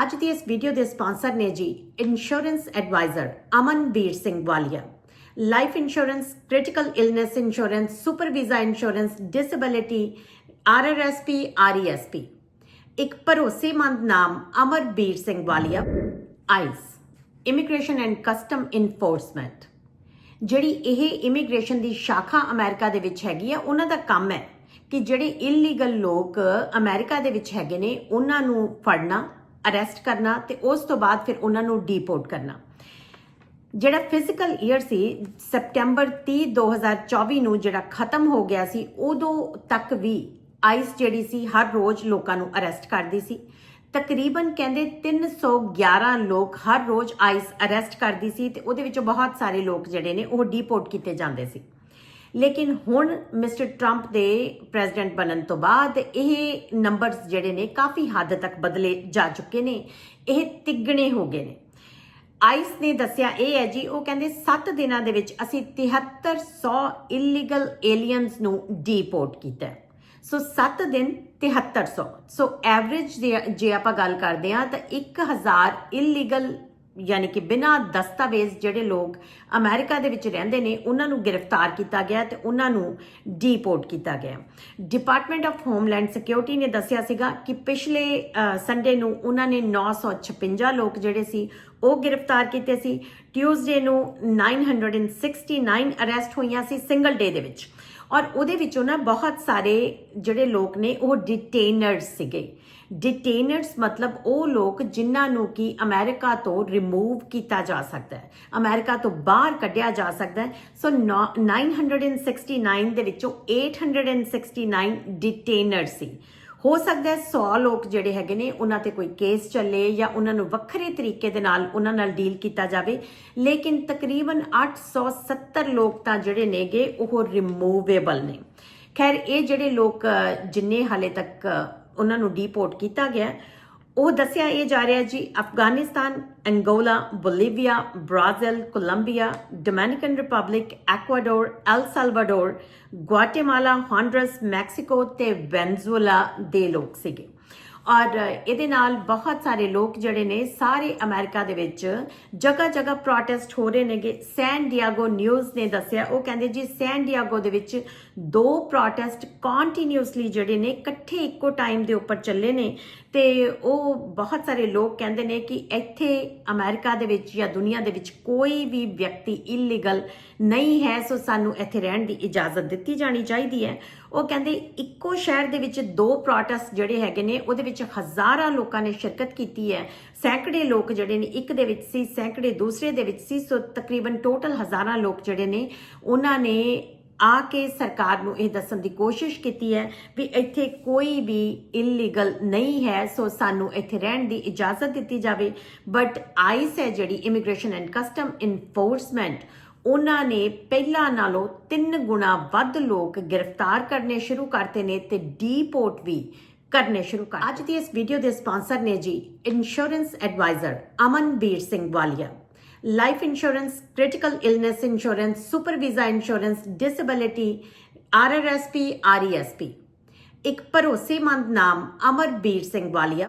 ਅੱਜ ਦੀ ਇਸ ਵੀਡੀਓ ਦੇ ਸਪਾਂਸਰ ਨੇ ਜੀ insurance adviser Amanbir Singh Walia. Life insurance critical illness insurance super visa insurance disability RRSP RESP E ਇੱਕ ਭਰੋਸੇਮੰਦ ਨਾਮ Amarbir Singh Walia. ICE immigration and custom enforcement ਜਿਹੜੀ ਇਹ ਇਮੀਗ੍ਰੇਸ਼ਨ ਦੀ ਸ਼ਾਖਾ ਅਮਰੀਕਾ ਦੇ ਵਿੱਚ ਹੈਗੀ ਆ, ਉਹਨਾਂ ਦਾ ਕੰਮ ਹੈ ਕਿ ਜਿਹੜੇ ਇਲੀਗਲ ਲੋਕ ਅਮਰੀਕਾ ਦੇ ਵਿੱਚ ਹੈਗੇ ਨੇ, ਉਹਨਾਂ ਨੂੰ ਫੜਨਾ ਅਰੈਸਟ ਕਰਨਾ ਤੇ ਉਸ ਤੋਂ ਬਾਅਦ ਫਿਰ ਉਹਨਾਂ ਨੂੰ ਡੀਪੋਰਟ ਕਰਨਾ। ਜਿਹੜਾ ਫਿਜ਼ੀਕਲ ਈਅਰ ਸੀ, ਸਪਟੈਂਬਰ 30 2024 ਨੂੰ ਜਿਹੜਾ ਖਤਮ ਹੋ ਗਿਆ ਸੀ, ਉਦੋਂ ਤੱਕ ਵੀ ਆਈਸ ਜਿਹੜੀ ਸੀ, ਹਰ ਰੋਜ਼ ਲੋਕਾਂ ਨੂੰ ਅਰੈਸਟ ਕਰਦੀ ਸੀ। ਤਕਰੀਬਨ ਕਹਿੰਦੇ 311 ਲੋਕ ਹਰ ਰੋਜ਼ ਆਈਸ ਅਰੈਸਟ ਕਰਦੀ ਸੀ ਤੇ ਉਹਦੇ ਵਿੱਚੋਂ ਬਹੁਤ ਸਾਰੇ ਲੋਕ ਜਿਹੜੇ ਨੇ ਉਹ ਡੀਪੋਰਟ ਕੀਤੇ ਜਾਂਦੇ ਸੀ। ਲੇਕਿਨ ਹੁਣ ਮਿਸਟਰ ਟਰੰਪ ਦੇ ਪ੍ਰੈਜ਼ੀਡੈਂਟ ਬਣਨ ਤੋਂ ਬਾਅਦ ਇਹ ਨੰਬਰਸ ਜਿਹੜੇ ਨੇ ਕਾਫੀ ਹੱਦ ਤੱਕ ਬਦਲੇ ਜਾ ਚੁੱਕੇ ਨੇ, ਇਹ ਤਿੱਗਣੇ ਹੋ ਗਏ ਨੇ। ਆਈਸ ਨੇ ਦੱਸਿਆ ਇਹ ਹੈ ਜੀ, ਉਹ ਕਹਿੰਦੇ 7 ਦਿਨਾਂ ਦੇ ਵਿੱਚ ਅਸੀਂ 7300 ਇਲੀਗਲ ਏਲੀਅਨਸ ਨੂੰ ਡੀਪੋਰਟ ਕੀਤਾ ਸੋ 7 ਦਿਨ 7300 ਸੋ। ਐਵਰੇਜ ਜੇ ਆਪਾਂ ਗੱਲ ਕਰਦੇ ਹਾਂ ਤਾਂ 1000 ਇਲੀਗਲ ਯਾਨੀ ਕਿ ਬਿਨਾਂ ਦਸਤਾਵੇਜ਼ ਜਿਹੜੇ ਲੋਕ ਅਮਰੀਕਾ ਦੇ ਵਿੱਚ ਰਹਿੰਦੇ ਨੇ, ਉਹਨਾਂ ਨੂੰ ਗ੍ਰਿਫਤਾਰ ਕੀਤਾ ਗਿਆ ਤੇ ਉਹਨਾਂ ਨੂੰ ਡੀਪੋਰਟ ਕੀਤਾ ਗਿਆ। ਡਿਪਾਰਟਮੈਂਟ ਆਫ ਹੋਮਲੈਂਡ ਸਿਕਿਉਰਿਟੀ ਨੇ ਦੱਸਿਆ ਸੀਗਾ ਕਿ ਪਿਛਲੇ ਸੰਡੇ ਨੂੰ ਉਹਨਾਂ ਨੇ 956 ਲੋਕ ਜਿਹੜੇ ਸੀ, ਉਹ ਗ੍ਰਿਫਤਾਰ ਕੀਤੇ ਸੀ। ਟਿਊਜ਼ਡੇ ਨੂੰ 969 ਅਰੈਸਟ ਹੋਈਆਂ ਸੀ ਸਿੰਗਲ ਡੇ ਦੇ ਵਿੱਚ। ਔਰ ਉਹਦੇ ਵਿੱਚੋਂ ਨਾ ਬਹੁਤ ਸਾਰੇ ਜਿਹੜੇ ਲੋਕ ਨੇ, ਉਹ ਡਿਟੇਨਰਸ ਸੀਗੇ। ਡਿਟੇਨਰਸ ਮਤਲਬ ਉਹ ਲੋਕ ਜਿਨ੍ਹਾਂ ਨੂੰ ਕਿ ਅਮਰੀਕਾ ਤੋਂ ਰਿਮੂਵ ਕੀਤਾ ਜਾ ਸਕਦਾ ਹੈ। ਅਮਰੀਕਾ ਤੋਂ ਬਾਹਰ ਕੱਢਿਆ ਜਾ ਸਕਦਾ ਹੈ। ਸੋ 969 ਦੇ ਵਿੱਚੋਂ 869 ਡਿਟੇਨਰ ਸੀ। ਹੋ ਸਕਦਾ ਹੈ 100 ਲੋਕ ਜਿਹੜੇ ਹੈਗੇ ਨੇ, ਉਹਨਾਂ ਤੇ ਕੋਈ ਕੇਸ ਚੱਲੇ ਜਾਂ ਉਹਨਾਂ ਨੂੰ ਵੱਖਰੇ ਤਰੀਕੇ ਦੇ ਨਾਲ ਉਹਨਾਂ ਨਾਲ ਡੀਲ ਕੀਤਾ ਜਾਵੇ। ਲੇਕਿਨ ਤਕਰੀਬਨ 870 ਲੋਕ ਤਾਂ ਜਿਹੜੇ ਨੇਗੇ, ਉਹ ਰਿਮੂਵੇਬਲ ਨੇ। ਖੈਰ, ਇਹ ਜਿਹੜੇ ਲੋਕ ਜਿੰਨੇ ਹਾਲੇ ਤੱਕ ਉਹਨਾਂ ਨੂੰ ਡੀਪੋਰਟ ਕੀਤਾ ਗਿਆ ਉਹ ਦੱਸਿਆ ਇਹ ਜਾ ਰਿਹਾ ਜੀ, Afghanistan, Angola, Bolivia, Brazil, Colombia, Dominican Republic Ecuador El Salvador Guatemala Honduras, Mexico ਤੇ ਵੈਨਜ਼ੂਲਾ ਦੇ ਲੋਕ ਸੀਗੇ। ਔਰ ਇਹਦੇ ਨਾਲ ਬਹੁਤ ਸਾਰੇ ਲੋਕ ਜਿਹੜੇ ਨੇ ਸਾਰੇ ਅਮਰੀਕਾ ਦੇ ਵਿੱਚ ਜਗ੍ਹਾ ਜਗ੍ਹਾ ਪ੍ਰੋਟੈਸਟ ਹੋ ਰਹੇ ਨੇਗੇ। ਸੈਨ ਡੀਆਗੋ ਨਿਊਜ਼ ਨੇ ਦੱਸਿਆ, ਉਹ ਕਹਿੰਦੇ ਜੀ ਸੈਨ ਡੀਆਗੋ ਦੇ ਵਿੱਚ ਦੋ ਪ੍ਰੋਟੈਸਟ ਕੰਟੀਨਿਊਸਲੀ ਜਿਹੜੇ ਨੇ ਇਕੱਠੇ ਇੱਕੋ ਟਾਈਮ ਦੇ ਉੱਪਰ ਚੱਲੇ ਨੇ। ਤੇ ਉਹ ਬਹੁਤ ਸਾਰੇ ਲੋਕ ਕਹਿੰਦੇ ਨੇ ਕਿ ਇੱਥੇ ਅਮਰੀਕਾ ਦੇ ਵਿੱਚ ਜਾਂ ਦੁਨੀਆ ਦੇ ਵਿੱਚ ਕੋਈ ਵੀ ਵਿਅਕਤੀ ਇਲੀਗਲ ਨਹੀਂ ਹੈ, ਸੋ ਸਾਨੂੰ ਇੱਥੇ ਰਹਿਣ ਦੀ ਇਜਾਜ਼ਤ ਦਿੱਤੀ ਜਾਣੀ ਚਾਹੀਦੀ ਹੈ। ਉਹ ਕਹਿੰਦੇ ਇੱਕੋ ਸ਼ਹਿਰ ਦੇ ਵਿੱਚ ਦੋ ਪ੍ਰੋਟੈਸਟ ਜਿਹੜੇ ਹੈਗੇ ਨੇ, ਉਹਦੇ ਵਿੱਚ ਹਜ਼ਾਰਾਂ ਲੋਕਾਂ ਨੇ ਸ਼ਿਰਕਤ ਕੀਤੀ ਹੈ। ਸੈਂਕੜੇ ਲੋਕ ਜਿਹੜੇ ਨੇ, ਇੱਕ ਦੇ ਵਿੱਚ ਸੀ, ਸੈਂਕੜੇ ਦੂਸਰੇ ਦੇ ਵਿੱਚ ਸੀ, ਸੋ ਤਕਰੀਬਨ ਟੋਟਲ ਹਜ਼ਾਰਾਂ ਲੋਕ ਜਿਹੜੇ ਨੇ, ਉਹਨਾਂ ਨੇ ਆ ਕੇ ਸਰਕਾਰ ਨੂੰ ਇਹ ਦੱਸਣ ਦੀ ਕੋਸ਼ਿਸ਼ ਕੀਤੀ ਹੈ ਵੀ ਇੱਥੇ ਕੋਈ ਵੀ ਇਲੀਗਲ ਨਹੀਂ ਹੈ, ਸੋ ਸਾਨੂੰ ਇੱਥੇ ਰਹਿਣ ਦੀ ਇਜਾਜ਼ਤ ਦਿੱਤੀ ਜਾਵੇ। ਬਟ ਆਈਸ ਹੈ ਜਿਹੜੀ ਇਮੀਗ੍ਰੇਸ਼ਨ ਐਂਡ ਕਸਟਮ ਇਨਫੋਰਸਮੈਂਟ ਉਹਨਾਂ ਨੇ ਪਹਿਲਾਂ ਨਾਲੋਂ 3 ਗੁਣਾ ਵੱਧ ਲੋਕ ਗ੍ਰਿਫਤਾਰ ਕਰਨੇ ਸ਼ੁਰੂ ਕਰਤੇ ਨੇ ਤੇ ਡੀਪੋਰਟ ਵੀ ਕਰਨੇ ਸ਼ੁਰੂ ਕਰ ਅੱਜ ਦੀ ਇਸ ਵੀਡੀਓ ਦੇ ਸਪਾਂਸਰ ਨੇ ਜੀ insurance adviser Amanbir Singh Walia. Life insurance, critical illness insurance, super visa insurance disability RRSP, RESP. ਇੱਕ ਭਰੋਸੇਮੰਦ ਨਾਮ ਅਮਰਬੀਰ ਸਿੰਘ ਵਾਲੀਆ।